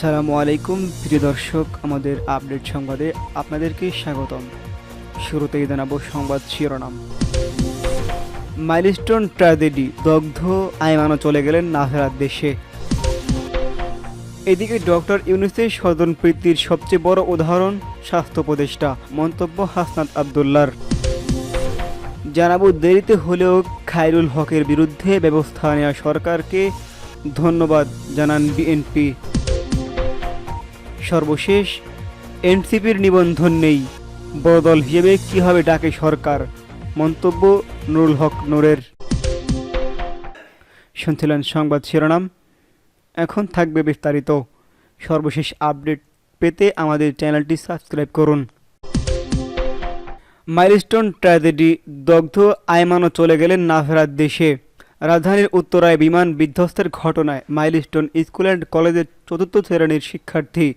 আসসালামু আলাইকুম, প্রিয় দর্শক, আমাদের আপডেট সংবাদে আপনাদেরকে স্বাগতম। শুরুতেই জানাব সংবাদ শিরোনাম। মাইলস্টোন ট্র্যাজেডি দগ্ধ আইমানও চলে গেলেন নাভেরার দেশে। এদিকে ডক্টর ইউনুসের স্বজন প্রীতির সবচেয়ে বড় উদাহরণ স্বাস্থ্য উপদেষ্টা মন্তব্য হাসনাত আবদুল্লার। জানাব দেরিতে হলেও খায়রুল হকের বিরুদ্ধে ব্যবস্থা নেওয়া সরকারকে ধন্যবাদ জানান বিএনপি। সর্বশেষ, এনসিপির নিবন্ধন নেই। বড় দল হিসেবে কীভাবে ডাকে সরকার? মন্তব্য নুরুল হক নূরের। শুনছিলেন সংবাদ শিরোনাম। এখন থাকবে বিস্তারিত। সর্বশেষ আপডেট পেতে আমাদের চ্যানেলটি সাবস্ক্রাইব করুন। মাইলস্টোন ট্র্যাজেডি দগ্ধ আয়মানও চলে গেলেন না ফেরার দেশে। রাজধানীর উত্তরায় বিমান বিধ্বস্তের ঘটনায় মাইলস্টোন স্কুল অ্যান্ড কলেজের চতুর্থ শ্রেণির শিক্ষার্থী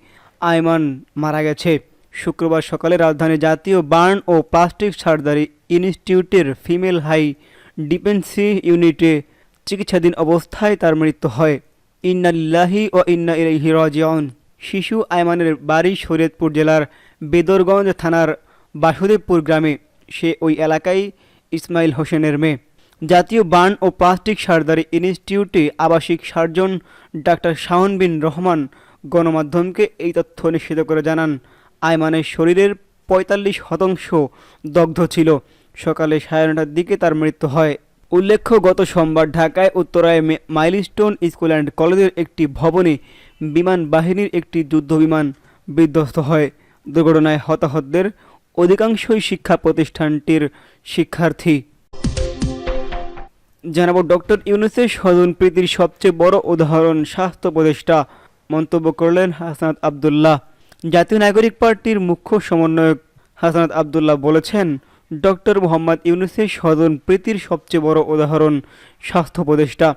আয়মান মারা গেছে। শুক্রবার সকালে রাজধানী জাতীয় বার্ন ও প্লাস্টিক সার্জারি ইনস্টিটিউটের ফিমেল হাই ডিপেন্সি ইউনিটে চিকিৎসাধীন অবস্থায় তার মৃত্যু হয়। ইন্নালিল্লাহি ও ইন্না ইলাইহি রাজিউন। শিশু আয়মানের বাড়ি শরীয়তপুর জেলার বেদরগঞ্জ থানার বাসুদেবপুর গ্রামে। সে ওই এলাকায় ইসমাইল হোসেনের মেয়ে। জাতীয় বার্ন ও প্লাস্টিক সার্জারি ইনস্টিটিউটে আবাসিক সার্জন ডাক্তার শাহন বিন রহমান গণমাধ্যমকে এই তথ্য নিশ্চিত করে জানান। আয়মানের শরীরের পঁয়তাল্লিশ শতাংশ দগ্ধ ছিল। সকালে সাড়ে নটার দিকে তার মৃত্যু হয়। উল্লেখ্য, গত সোমবার ঢাকায় উত্তরায় মাইলস্টোন স্কুল অ্যান্ড কলেজের একটি ভবনে বিমান বাহিনীর একটি যুদ্ধবিমান বিধ্বস্ত হয়। দুর্ঘটনায় হতাহতদের অধিকাংশই শিক্ষা প্রতিষ্ঠানটির শিক্ষার্থী। জানাব, ডক্টর ইউনুসের স্বজন প্রীতির সবচেয়ে বড় উদাহরণ স্বাস্থ্য উপদেষ্টা মন্তব্য করলেন হাসনাত আবদুল্লাহ। জাতীয় নাগরিক পার্টির মুখ্য সমন্বয়ক হাসনাত আবদুল্লাহ বলেছেন, ডক্টর মোহাম্মদ ইউনুসের স্বজন প্রীতির সবচেয়ে বড় উদাহরণ স্বাস্থ্য উপদেষ্টা।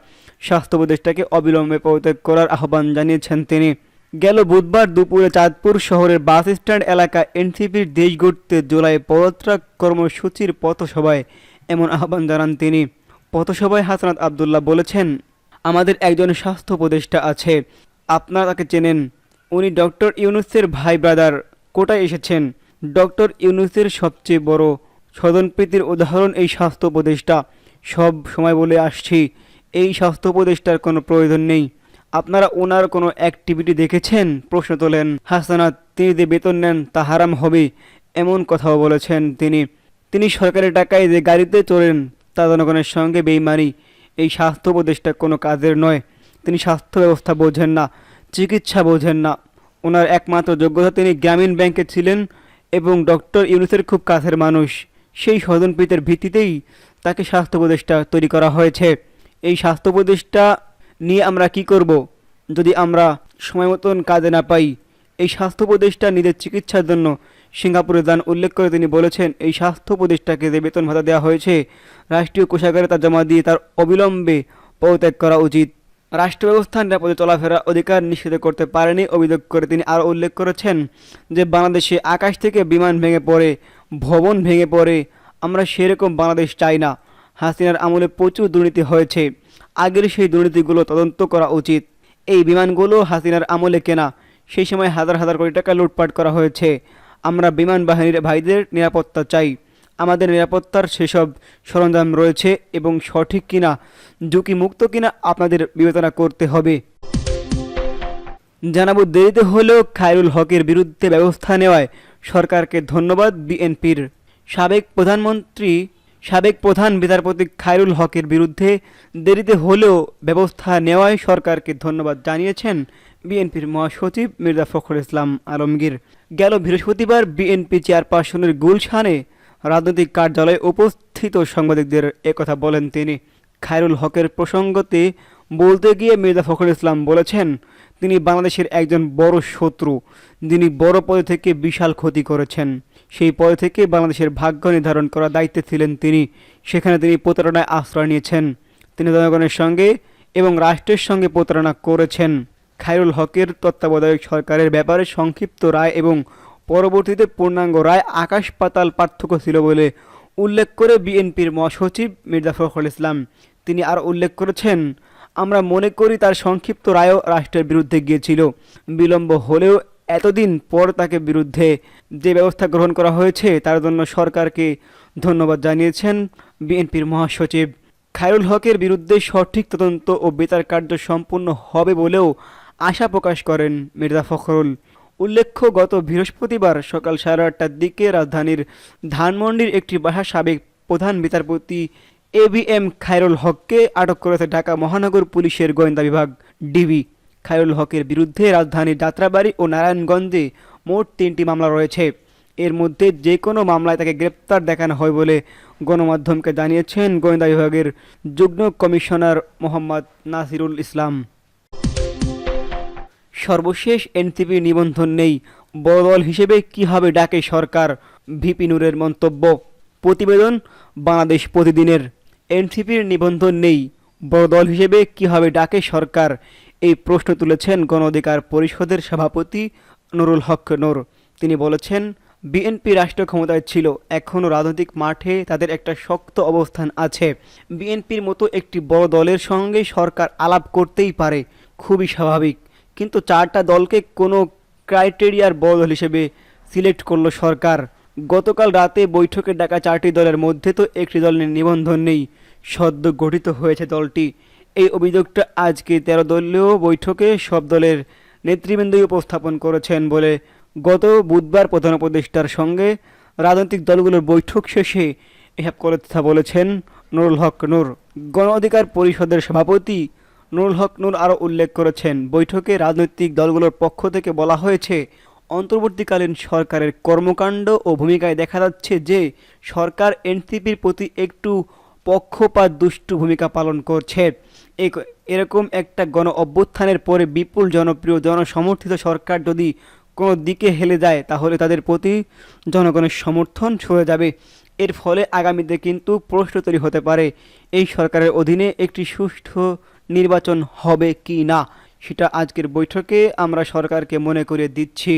স্বাস্থ্য উপদেষ্টাকে অবিলম্বে পদত্যাগ করার আহ্বান জানিয়েছেন তিনি। গেল বুধবার দুপুরে চাঁদপুর শহরের বাস স্ট্যান্ড এলাকা এনসিপির দেশ গড়তে জুলাই পদত্যাগ কর্মসূচির পথসভায় এমন আহ্বান জানান তিনি। পথসভায় হাসনাত আবদুল্লাহ বলেছেন, আমাদের একজন স্বাস্থ্য উপদেষ্টা আছে। আপনারা তাকে চেনেন। উনি ডক্টর ইউনুসের ভাই ব্রাদার। কোটায় এসেছেন। ডক্টর ইউনুসের সবচেয়ে বড় স্বজনপ্রীতির উদাহরণ এই স্বাস্থ্য উপদেষ্টা। সব সময় বলে আসছি, এই স্বাস্থ্য উপদেষ্টার কোনো প্রয়োজন নেই। আপনারা ওনার কোনো অ্যাক্টিভিটি দেখেছেন? প্রশ্ন তোলেন। হাসানাত, তিনি যে বেতন নেন তা হারাম হবে, এমন কথাও বলেছেন তিনি। তিনি সরকারি টাকায় যে গাড়িতে চড়েন, তা জনগণের সঙ্গে বেইমানি। এই স্বাস্থ্য উপদেষ্টা কোনো কাজের নয়। তিনি স্বাস্থ্য ব্যবস্থা বোঝেন না, চিকিৎসা বোঝেন না। ওনার একমাত্র যোগ্যতা তিনি গ্রামীণ ব্যাংকে ছিলেন এবং ডক্টর ইউনুসের খুব কাছের মানুষ। সেই স্বজনপ্রীতের ভিত্তিতেই তাকে স্বাস্থ্য উপদেষ্টা তৈরি করা হয়েছে। এই স্বাস্থ্য উপদেষ্টা নিয়ে আমরা কি করব? যদি আমরা সময় মতন কাজে না পাই, এই স্বাস্থ্য উপদেষ্টা নিজের চিকিৎসার জন্য সিঙ্গাপুরে যান উল্লেখ করে তিনি বলেছেন, এই স্বাস্থ্য উপদেষ্টাকে যে বেতন ভাতা দেওয়া হয়েছে, রাষ্ট্রীয় কোষাগারে তা জমা দিয়ে তার অবিলম্বে পদত্যাগ করা উচিত। রাষ্ট্র ব্যবস্থা নিরাপদে চলাফেরা অধিকার নিশ্চিত করতে পারেনি অভিযোগ করে তিনি আরও উল্লেখ করেছেন যে বাংলাদেশে আকাশ থেকে বিমান ভেঙে পড়ে, ভবন ভেঙে পড়ে, আমরা সেরকম বাংলাদেশ চাই না। হাসিনার আমলে প্রচুর দুর্নীতি হয়েছে, আগের সেই দুর্নীতিগুলো তদন্ত করা উচিত। এই বিমানগুলো হাসিনার আমলে কেনা, সেই সময় হাজার হাজার কোটি টাকা লুটপাট করা হয়েছে। আমরা বিমান বাহিনীর ভাইদের নিরাপত্তা চাই। আমাদের নিরাপত্তার সেসব সরঞ্জাম রয়েছে এবং সঠিক কিনা, ঝুঁকিমুক্ত কিনা আপনাদের বিবেচনা করতে হবে। জানাব, দেরিতে হলেও খায়রুল হকের বিরুদ্ধে ব্যবস্থা নেওয়ায় সরকারকে ধন্যবাদ বিএনপির। সাবেক প্রধানমন্ত্রী, সাবেক প্রধান বিচারপতি খায়রুল হকের বিরুদ্ধে দেরিতে হলেও ব্যবস্থা নেওয়ায় সরকারকে ধন্যবাদ জানিয়েছেন বিএনপির মহাসচিব মির্জা ফখরুল ইসলাম আলমগীর। গেল বৃহস্পতিবার বিএনপি চেয়ারপারসনের গুলশানে রাজনৈতিক কার্যালয়ে উপস্থিত সাংবাদিকদের একথা বলেন তিনি। খায়রুল হকের প্রসঙ্গতে বলতে গিয়ে মির্জা ফখরুল ইসলাম বলেছেন, তিনি বাংলাদেশের একজন বড় শত্রু, যিনি বড় পদে থেকে বিশাল ক্ষতি করেছেন। সেই পদে থেকে বাংলাদেশের ভাগ্য নির্ধারণ করার দায়িত্বে ছিলেন তিনি। সেখানে তিনি প্রতারণায় আশ্রয় নিয়েছেন। তিনি জনগণের সঙ্গে এবং রাষ্ট্রের সঙ্গে প্রতারণা করেছেন। খায়রুল হকের তত্ত্বাবধায়ক সরকারের ব্যাপারে সংক্ষিপ্ত রায় এবং পরবর্তীতে পূর্ণাঙ্গ রায় আকাশ পাতাল পার্থক্য ছিল বলে উল্লেখ করে বিএনপির মহাসচিব মির্জা ফখরুল ইসলাম। তিনি আর উল্লেখ করেছেন, আমরা মনে করি তার সংক্ষিপ্ত রায়ও রাষ্ট্রের বিরুদ্ধে গিয়েছিল। বিলম্ব হলেও এতদিন পর তাকে বিরুদ্ধে যে ব্যবস্থা গ্রহণ করা হয়েছে তার জন্য সরকারকে ধন্যবাদ জানিয়েছেন বিএনপির মহাসচিব। খায়রুল হকের বিরুদ্ধে সঠিক তদন্ত ও বেতার কার্য সম্পূর্ণ হবে বলেও আশা প্রকাশ করেন মির্জা ফখরুল। উল্লেখ্য, গত বৃহস্পতিবার সকাল সাড়ে আটটার দিকে রাজধানীর ধানমন্ডির একটি বাসা সাবেক প্রধান বিচারপতি এ বি এম খায়রুল হককে আটক করেছে ঢাকা মহানগর পুলিশের গোয়েন্দা বিভাগ ডিবি। খায়রুল হকের বিরুদ্ধে রাজধানীর যাত্রাবাড়ি ও নারায়ণগঞ্জে মোট তিনটি মামলা রয়েছে। এর মধ্যে যে কোনো মামলায় তাকে গ্রেপ্তার দেখানো হয় বলে গণমাধ্যমকে জানিয়েছেন গোয়েন্দা বিভাগের যুগ্ম কমিশনার মোহাম্মদ নাসিরুল ইসলাম। সর্বশেষ এনসিপি নিবন্ধন নেই। বড় দল হিসেবে কীভাবে ডাকে সরকার? ভিপি নুরের মন্তব্য। প্রতিবেদন বাংলাদেশ প্রতিদিনের। এনসিপির নিবন্ধন নেই। বড় দল হিসেবে কীভাবে ডাকে সরকার? এই প্রশ্ন তুলেছেন গণ অধিকার পরিষদের সভাপতি নুরুল হক নূর। তিনি বলেছেন, বিএনপি রাষ্ট্র ক্ষমতায় ছিল, এখনও রাজনৈতিক মাঠে তাদের একটা শক্ত অবস্থান আছে। বিএনপির মতো একটি বড় দলের সঙ্গে সরকার আলাপ করতেই পারে। খুবই স্বাভাবিক। কিন্তু চারটা দলকে কোনো ক্রাইটেরিয়ার বড় দল হিসেবে সিলেক্ট করল সরকার। গতকাল রাতে বৈঠকে ডাকা চারটি দলের মধ্যে তো একটি দলের নিবন্ধন নেই, সদ্য গঠিত হয়েছে দলটি। এই অভিযোগটা আজকে তেরো দলীয় বৈঠকে সব দলের নেতৃবৃন্দই উপস্থাপন করেছেন বলে গত বুধবার প্রধান উপদেষ্টার সঙ্গে রাজনৈতিক দলগুলোর বৈঠক শেষে এসব কথা বলেছেন নুরুল হক নূর। গণ অধিকার পরিষদের সভাপতি নুরুল হক নূর আরও উল্লেখ করেছেন, বৈঠকে রাজনৈতিক দলগুলোর পক্ষ থেকে বলা হয়েছে, অন্তর্বর্তীকালীন সরকারের কর্মকাণ্ড ও ভূমিকায় দেখা যাচ্ছে যে সরকার এনসিপির প্রতি একটু পক্ষপাত দুষ্টু ভূমিকা পালন করছে। এরকম একটা গণ অভ্যুত্থানের পরে বিপুল জনপ্রিয়, জনসমর্থিত সরকার যদি কোনো দিকে হেলে যায়, তাহলে তাদের প্রতি জনগণের সমর্থন সরে যাবে। এর ফলে আগামীতে কিন্তু প্রশ্ন তৈরি হতে পারে। এই সরকারের অধীনে একটি সুষ্ঠু নির্বাচন হবে কি না, সেটা আজকের বৈঠকে আমরা সরকারকে মনে করে দিচ্ছি।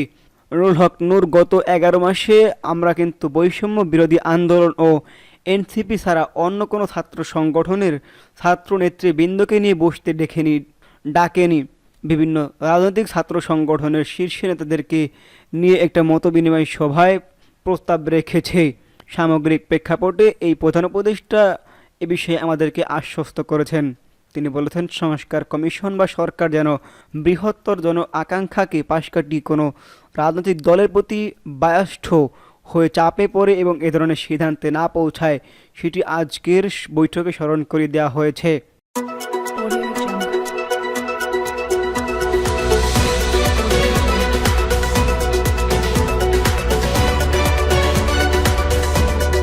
রুল হক নূর, গত এগারো মাসে আমরা কিন্তু বৈষম্য বিরোধী আন্দোলন ও এনসিপি ছাড়া অন্য কোনো ছাত্র সংগঠনের ছাত্র নেতৃবৃন্দকে নিয়ে বসতে ডেকেনি ডাকেনি। বিভিন্ন রাজনৈতিক ছাত্র সংগঠনের শীর্ষ নেতাদেরকে নিয়ে একটা মতবিনিময় সভায় প্রস্তাব রেখেছে। সামগ্রিক প্রেক্ষাপটে এই প্রধান উপদেষ্টা এ বিষয়ে আমাদেরকে আশ্বস্ত করেছেন। তিনি বলেছেন, সংস্কার কমিশন বা সরকার যেন বৃহত্তর জন আকাঙ্ক্ষাকে পাশ কাটিয়ে কোনো রাজনৈতিক দলের প্রতি বায়াষ্ঠ হয়ে চাপে পড়ে এবং এ ধরনের সিদ্ধান্তে না পৌঁছায়, সেটি আজকের বৈঠকে স্মরণ করে দেওয়া হয়েছে।